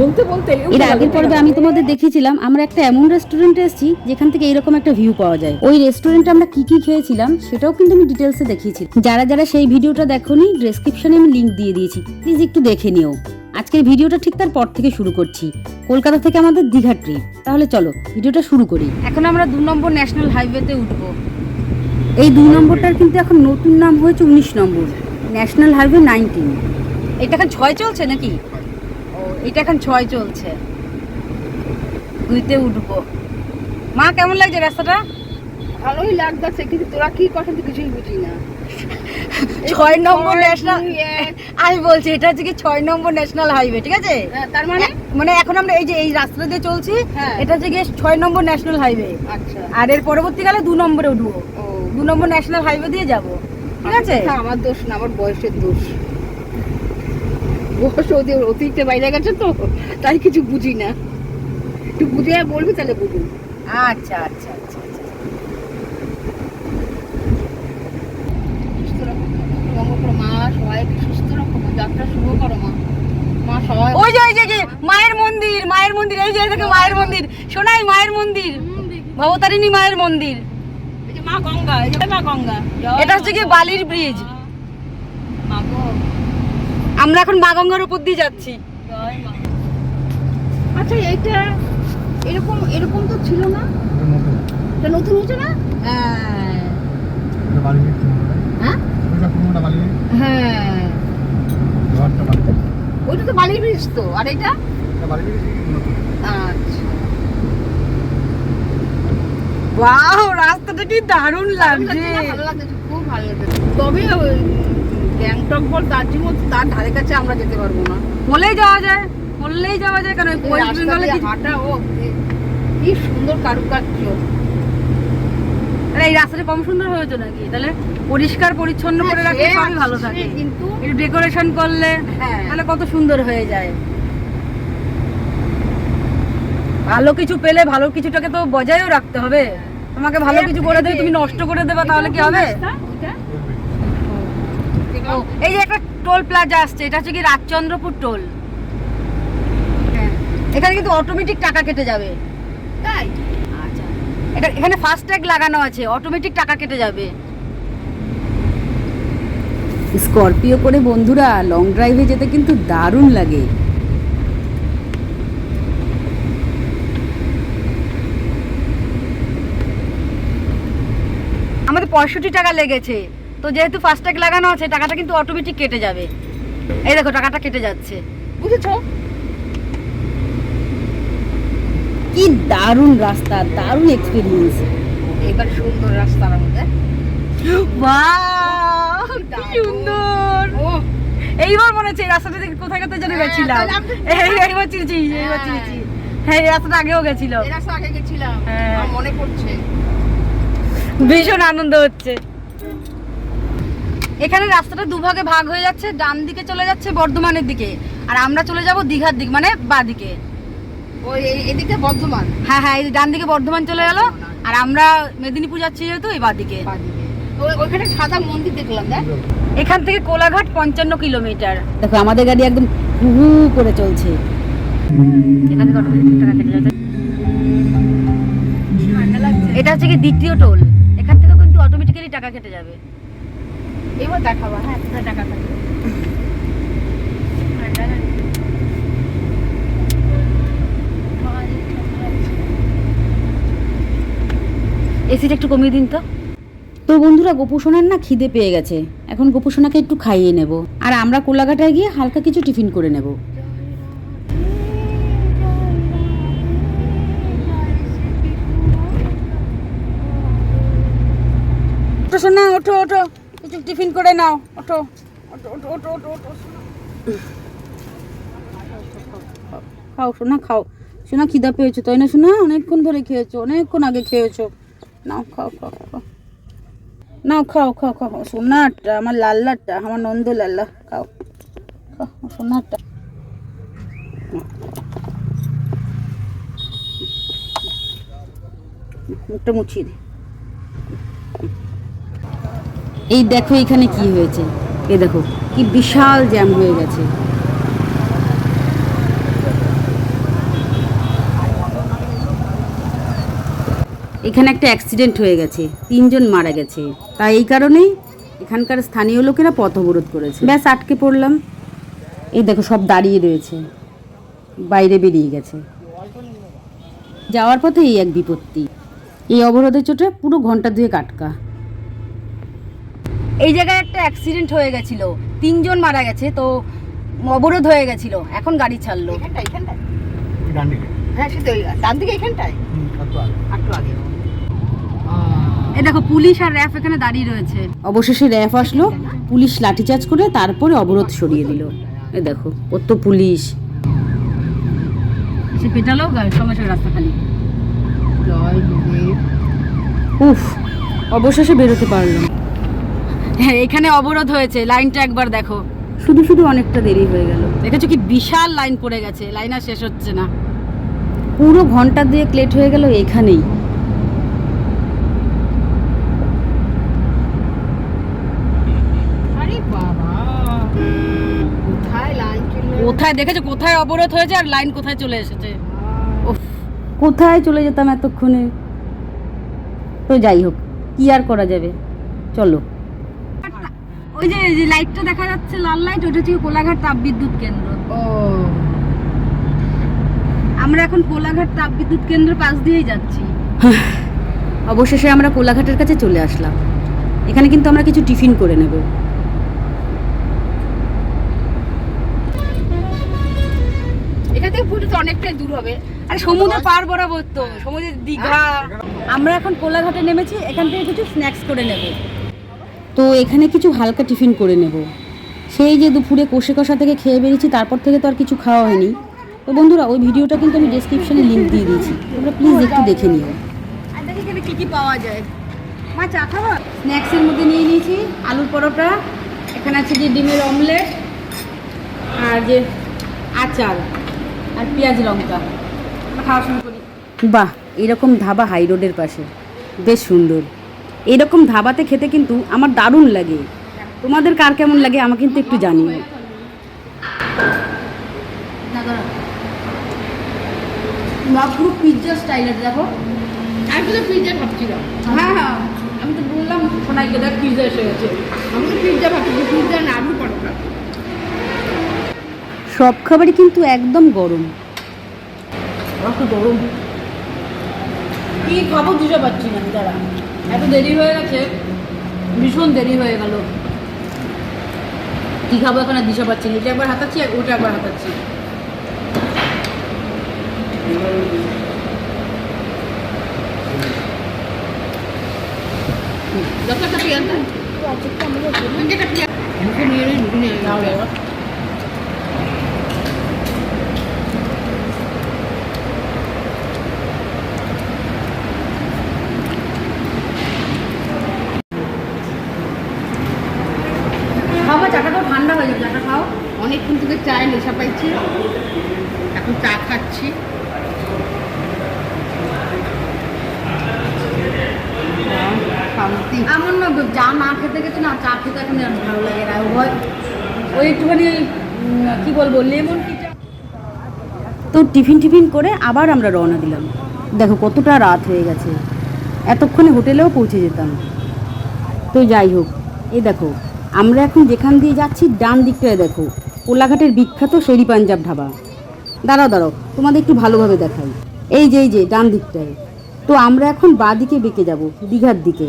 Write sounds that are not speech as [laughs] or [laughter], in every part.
বলতে বলতে এর আগের পর্বে আমি তোমাদের দেখিয়েছিলাম আমরা একটা এমন রেস্টুরেন্টে এসেছি যেখান থেকে এরকম একটা ভিউ পাওয়া যায়। ওই রেস্টুরেন্টে আমরা কি কি খেয়েছিলাম সেটাও কিন্তু আমি ডিটেলসে দেখিয়েছি যারা যারা সেই ভিডিওটা দেখোনি ডেসক্রিপশনে আমি লিংক দিয়ে দিয়েছি। প্লিজ একটু দেখে নিও। আজকের ভিডিওটা ঠিক তার পর থেকে শুরু করছি। কলকাতা থেকে আমাদের দীঘা ট্রিপ তাহলে চলো ভিডিওটা শুরু করি। এখন আমরা দু নম্বর ন্যাশনাল হাইওয়েতে উঠবো। এই দুই নম্বরটার কিন্তু এখন নতুন নাম হয়েছে উনিশ নম্বর। ন্যাশনাল হাইওয়ে নাইনটিন এটা এখন ছয় চলছে নাকি? এটা এখন ছয় চলছে। দুইতে উঠবো। মা কেমন লাগছে রাস্তাটা? ভালোই লাগতেছে কিন্তু তোরা কি কথা তো কিছুই বুঝি না। [laughs] ছয় নম্বর ন্যাশনাল [laughs] আমি বলছি এটা হচ্ছে কি ছয় নম্বর ন্যাশনাল হাইওয়ে ঠিক আছে? হ্যাঁ, তার মানে? মানে এখন আমরা এই যে এই রাস্তা দিয়ে চলছি হ্যাঁ। এটা হচ্ছে গিয়ে ছয় নম্বর ন্যাশনাল হাইওয়ে আচ্ছা। আর এর পরবর্তীকালে দু নম্বরে উঠবো। ও। দু নম্বর ন্যাশনাল হাইওয়ে দিয়ে যাব ঠিক আছে? আমার দোষ না আমার বয়সের দোষ। ওদের অতিরিক্ত বাইরে গেছে তো তাই কিছু বুঝি না। একটু বুঝে বলবি তাহলে বুঝুন আচ্ছা আচ্ছা আচ্ছা ওই যে ওই যে মায়ের মন্দির মায়ের মন্দির এই যে দেখো মায়ের মন্দির। সোনাই মায়ের মন্দির ভবতারিণী মায়ের মন্দির। মা গঙ্গা মা গঙ্গা। এটা হচ্ছে কি বালির ব্রিজ আমরা এখন বাগঙ্গার উপর দিয়ে যাচ্ছি। আচ্ছা এইটা এরকম এরকম তো ছিল না? এটা নতুন। হচ্ছে না? হ্যাঁ? হ্যাঁ। হ্যাঁ ওইটা তো বালির ব্রিজ তো আর এটা? আচ্ছা। ওয়াও রাস্তাটা কি দারুণ লাগছে ভালো লাগছে খুব ভালো লাগছে। তবে গ্যাংটক বল দার্জিলিং তার ধারে কাছে আমরা যেতে পারব না। বলেই যাওয়া যায় বললেই যাওয়া যায় কারণ ওয়েস্ট বেঙ্গলে কি হাঁটা ও কি সুন্দর কারুকার্য। এই রাস্তাটা কম সুন্দর হয়েছে নাকি? তাহলে পরিষ্কার পরিচ্ছন্ন করে রাখলে সে সবই ভালো থাকে। কিন্তু একটু ডেকোরেশন করলে হ্যাঁ। তাহলে কত সুন্দর হয়ে যায়। ভালো কিছু পেলে ভালো কিছুটাকে তো বজায়ও রাখতে হবে। তোমাকে ভালো কিছু করে দেবে তুমি নষ্ট করে দেবে তাহলে কি হবে? এই যে একটা টোল প্লাজা আসছে এটা হচ্ছে কি রাজচন্দ্রপুর টোল। হ্যাঁ এখানে কিন্তু অটোমেটিক টাকা কেটে যাবে। তাই? আচ্ছা। এটা এখানে ফাস্ট ট্যাগ লাগানো আছে অটোমেটিক টাকা কেটে যাবে। স্করপিও করে বন্ধুরা লং ড্রাইভে যেতে কিন্তু দারুণ লাগে। আমাদের পঁয়ষট্টি টাকা লেগেছে। তো যেহেতু ফাস্ট ট্যাগ লাগানো আছে টাকাটা কিন্তু অটোমেটিক কেটে যাবে। এই দেখো টাকাটা কেটে যাচ্ছে। বুঝেছ? কি দারুণ রাস্তা দারুণ এক্সপিরিয়েন্স এবার সুন্দর রাস্তার মধ্যে। বাহ কি কি সুন্দর! এইবার মনে হচ্ছে এই রাস্তাটা থেকে কোথায় কোথায় যেন হ্যাঁ, গেছিলাম। এইবার চিনছি এইবার হ্যাঁ। চিনছি। হ্যাঁ এই রাস্তাটা আগেও গেছিল। এই রাস্তা আগে গেছিলাম। হ্যাঁ। মনে পড়ছে। ভীষণ আনন্দ হচ্ছে। এখানে রাস্তাটা দুভাগে ভাগ হয়ে যাচ্ছে ডান দিকে চলে যাচ্ছে বর্ধমানের দিকে আর আমরা চলে যাব দীঘার দিক মানে বা দিকে। ওই এদিকে বর্ধমান? হ্যাঁ হ্যাঁ এই ডান দিকে বর্ধমান চলে গেল আর আমরা মেদিনীপুর যাচ্ছি যেহেতু এই বাদিকে ওইখানে সাদা মন্দির দেখলাম দেখ। এখান থেকে কোলাঘাট পঞ্চান্ন কিলোমিটার। দেখো আমাদের গাড়ি একদম হু করে চলছে। এটা হচ্ছে কি দ্বিতীয় টোল। এখান থেকে কিন্তু অটোমেটিক্যালি টাকা কেটে যাবে। এবার দেখাবা হ্যাঁ কোথায় টাকা থাকে ঠান্ডা লাগছে। এসিটা একটু কমিয়ে দিন তো। তো বন্ধুরা গোপুসোনার না খিদে পেয়ে গেছে। এখন গোপুসোনাকে একটু খাইয়ে নেব। আর আমরা কোলাঘাটায় গিয়ে হালকা কিছু টিফিন করে নেব। সোনা ওঠো ওঠো। কিছু টিফিন করে নাও। ওঠো। ওঠো খাও, সোনা খাও। সোনা, খিদা পেয়েছ তাই না, সোনা? অনেকক্ষণ ধরে খেয়েছো, অনেকক্ষণ আগে খেয়েছো। নাও, খাও খাও খাও। নাও, খাও খাও খাও। সোনারটা, আমার লাল্লাটা আমার নন্দ লাল্লা। খাও খাও, সোনারটা। মুখটা মুছিয়ে দে এই দেখো এখানে কি হয়েছে। এ দেখো, কি বিশাল জ্যাম হয়ে গেছে। এখানে একটা অ্যাক্সিডেন্ট হয়ে গেছে, তিনজন মারা গেছে। তাই এই কারণেই এখানকার স্থানীয় লোকেরা পথ অবরোধ করেছে। ব্যাস, আটকে পড়লাম। এই দেখো, সব দাঁড়িয়ে রয়েছে। বাইরে বেরিয়ে গেছে। যাওয়ার পথে এই এক বিপত্তি। এই অবরোধের চোটে পুরো ঘণ্টা দুয়েক কাটকা এই জায়গায় একটা অ্যাক্সিডেন্ট হয়ে গেছিল। তিনজন মারা গেছে তো অবরোধ হয়ে গেছিল। এখন গাড়ি ছাড়লো। হ্যাঁ সে তো ডান দিকে এখানটায়? একটু আগে। একটু দেখো পুলিশ আর র্যাফ এখানে দাঁড়িয়ে রয়েছে। অবশেষে র্যাফ আসলো পুলিশ লাঠিচার্জ করে তারপরে অবরোধ সরিয়ে দিল। এই দেখো কত পুলিশ। সে পেটালো সঙ্গে রাস্তা খালি। উফ অবশেষে বেরোতে পারলাম এখানে অবরোধ হয়েছে লাইনটা একবার দেখো। শুধু শুধু অনেকটা দেরি হয়ে গেল। দেখেছ কি বিশাল লাইন পড়ে গেছে লাইন আর শেষ হচ্ছে না। পুরো ঘণ্টা দিয়ে লেট হয়ে গেল এখানেই। আরে বাবা কোথায় লাইন কোথায় দেখেছ কোথায় অবরোধ হয়েছে আর লাইন কোথায় চলে এসেছে? কোথায় চলে যেতাম এতক্ষণে? তো যাই হোক কি আর করা যাবে? চলো। ওই যে যে লাইটটা দেখা যাচ্ছে লাল লাইট ওটা হচ্ছে কোলাঘাট তাপবিদ্যুৎ কেন্দ্র। ও। আমরা এখন কোলাঘাট তাপবিদ্যুৎ কেন্দ্র পাশ দিয়েই যাচ্ছি। অবশেষে আমরা কোলাঘাটের কাছে চলে আসলাম। এখানে কিন্তু আমরা কিছু টিফিন করে নেব। এখান থেকে পুরো অনেকটাই দূর হবে। আরে সমুদ্র পার বরাবর তো সমুদ্রের দীঘা। আমরা এখন কোলাঘাটে নেমেছি এখান থেকে কিছু স্ন্যাক্স করে নেব। তো এখানে কিছু হালকা টিফিন করে নেব। সেই যে দুপুরে কষে কষা থেকে খেয়ে বেরিয়েছি তারপর থেকে তো আর কিছু খাওয়া হয়নি। তো বন্ধুরা ওই ভিডিওটা কিন্তু আমি ডেসক্রিপশনে লিংক দিয়ে দিয়েছি। তোমরা প্লিজ একটু দেখে নিও। এখানে কি কি পাওয়া যায়। মা চা খাওয়া? স্ন্যাক্সের মধ্যে নিয়ে নিয়েছি আলুর পরোটা এখানে আছে যে ডিমের অমলেট আর যে আচার আর পেঁয়াজ লঙ্কা। খাওয়া শুরু করি। বাহ এরকম ধাবা হাই রোডের পাশে। বেশ সুন্দর। এরকম ধাবাতে খেতে কিন্তু আমার দারুণ লাগে। তোমাদের কার কেমন লাগে আমাকে কিন্তু একটু জানিও। পুরো পিৎজা স্টাইলের দেখো। আমি তো পিৎজা ভাবছিলাম। হ্যাঁ হ্যাঁ। আমি তো বললাম সোনাইকে দেখ পিৎজা এসে গেছে। আমি তো পিৎজা ভাবছি পিৎজা না আলু পরোটা। সব খাবারই কিন্তু একদম গরম। গরম। কি খাব দিতে পারছি না দাঁড়া। এত দেরি হয়ে গেছে ভীষণ দেরি হয়ে গেল। কি খাব এখন আর দিশা পাচ্ছি না এটা একবার হাতাচ্ছি আর ওটা একবার হাতাচ্ছি। যত একটা পেঁয়াজ দেয় একটা পেঁয়াজ মুখে নিয়ে নিয়ে খাব চাটা তো ঠান্ডা হয়ে যাবে চাটা খাও অনেকক্ষণ থেকে চায় নেশা পাইছি এখন চা খাচ্ছি শান্তি এমন না চা না খেতে খেতে আর ভালো লাগে না। ওই একটুখানি কি বলব, লেমন তো টিফিন টিফিন করে আবার আমরা রওনা দিলাম। দেখো কতটা রাত হয়ে গেছে। এতক্ষণে হোটেলেও পৌঁছে যেতাম। তো যাই হোক, এই দেখো, আমরা এখন যেখান দিয়ে যাচ্ছি, ডান দিকটায় দেখো। কোলাঘাটের বিখ্যাত শেরি পাঞ্জাব ঢাবা দাঁড়াও দাঁড়াও, তোমাদের একটু ভালোভাবে দেখাই। এই যে এই যে, ডান দিকটায়। তো আমরা এখন বাঁ দিকে বেঁকে যাব, দীঘার দিকে।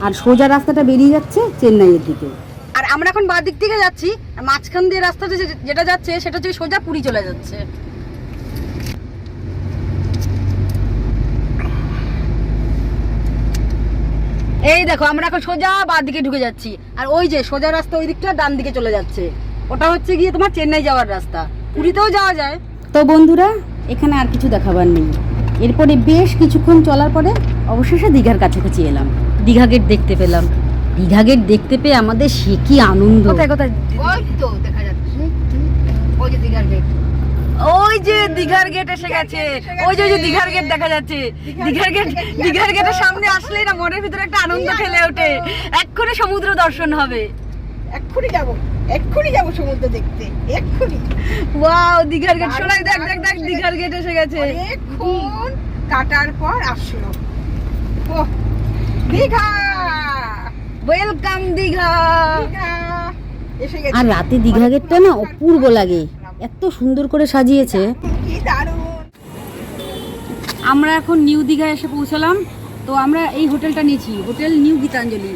আর সোজা রাস্তাটা বেরিয়ে যাচ্ছে চেন্নাইয়ের দিকে। আর আমরা এখন বাঁ দিক থেকে যাচ্ছি মাঝখান দিয়ে রাস্তাটা যে- যেটা যাচ্ছে সেটা হচ্ছে সোজা পুরী চলে যাচ্ছে। এই দেখো আমরা এখন সোজা বাঁ দিকে ঢুকে যাচ্ছি। আর ওই যে সোজা রাস্তা ওই দিকটা ডান দিকে চলে যাচ্ছে। ওটা হচ্ছে গিয়ে তোমার চেন্নাই যাওয়ার রাস্তা। পুরীতেও যাওয়া যায়। তো বন্ধুরা এখানে আর কিছু দেখাবার নেই। এরপরে বেশ কিছুক্ষণ চলার পরে অবশেষে দীঘার কাছাকাছি এলাম। দীঘা গেট দেখতে পেলাম। দীঘা গেট দেখতে পেয়ে আমাদের সে কি আনন্দ। কোথায় কোথায়? ওই তো দেখা যাচ্ছে। ওই যে দিঘার গেট ওই যে দীঘার গেট এসে গেছে। ওই যে ওই যে দীঘার গেট দেখা যাচ্ছে। দীঘার গেট দীঘার গেটের সামনে আসলেই না মনের ভিতরে একটা আনন্দ খেলে ওঠে। এক্ষুনি সমুদ্র দর্শন হবে। এক্ষুনি যাব। এক্ষুনি যাব সমুদ্র দেখতে। এক্ষুনি। ওয়াও দীঘার গেট শোনাই দেখ দেখ দেখ দীঘার গেট এসে গেছে। অনেকক্ষণ কাটার পর আসলো। ওহ, দীঘা। ওয়েলকাম দীঘা। আর রাতে দীঘা গেটটা না অপূর্ব লাগে। এত সুন্দর করে সাজিয়েছে। আমরা এখন নিউ দীঘা এসে পৌঁছালাম। তো আমরা এই হোটেলটা নিয়েছি। Hotel new Gitanjali.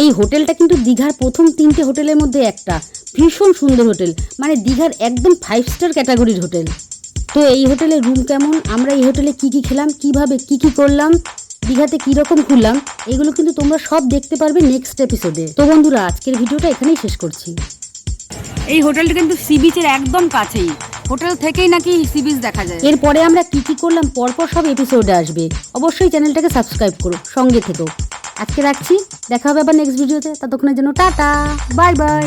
এই হোটেলটা কিন্তু দীঘার প্রথম তিনটে হোটেলের মধ্যে একটা। ভীষণ সুন্দর হোটেল। মানে দীঘার একদম ফাইভ স্টার ক্যাটাগরির হোটেল। তো এই হোটেলের রুম কেমন? আমরা এই হোটেলে কি কি খেলাম? কীভাবে কি কি করলাম? দীঘাতে কীরকম ঘুরলাম এগুলো কিন্তু তোমরা সব দেখতে পারবে নেক্সট এপিসোডে তো বন্ধুরা আজকের ভিডিওটা এখানেই শেষ করছি। এই হোটেলটা কিন্তু সি বিচের একদম কাছেই। হোটেল থেকেই নাকি সি বিচ দেখা যায়। এরপরে আমরা কি কি করলাম পরপর সব এপিসোডে আসবে। অবশ্যই চ্যানেলটাকে সাবস্ক্রাইব করো সঙ্গে থেকো। আজকে রাখছি দেখা হবে আবার নেক্সট ভিডিওতে ততক্ষণের জন্য টাটা বাই বাই